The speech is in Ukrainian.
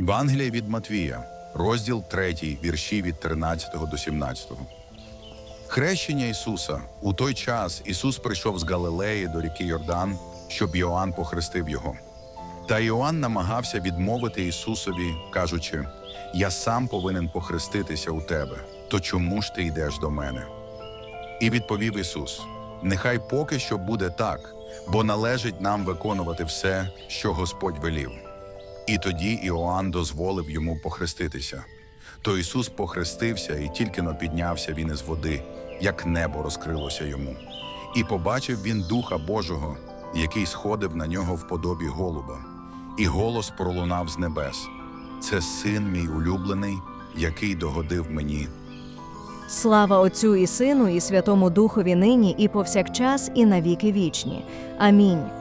Євангелія від Матвія, розділ 3, вірші від 13 до 17. Хрещення Ісуса. У той час Ісус прийшов з Галилеї до ріки Йордан, щоб Йоанн похрестив його. Та Йоанн намагався відмовити Ісусові, кажучи: Я сам повинен похреститися у тебе, то чому ж ти йдеш до мене? І відповів Ісус: Нехай поки що буде так, бо належить нам виконувати все, що Господь велів. І тоді Іоанн дозволив йому похреститися. То Ісус похрестився, і тільки но піднявся він із води, як небо розкрилося йому. І побачив він Духа Божого, який сходив на нього в подобі голуба, і голос пролунав з небес: Це син мій улюблений, який догодив мені. Слава Отцю і Сину, і Святому Духові нині, і повсякчас, і навіки вічні. Амінь.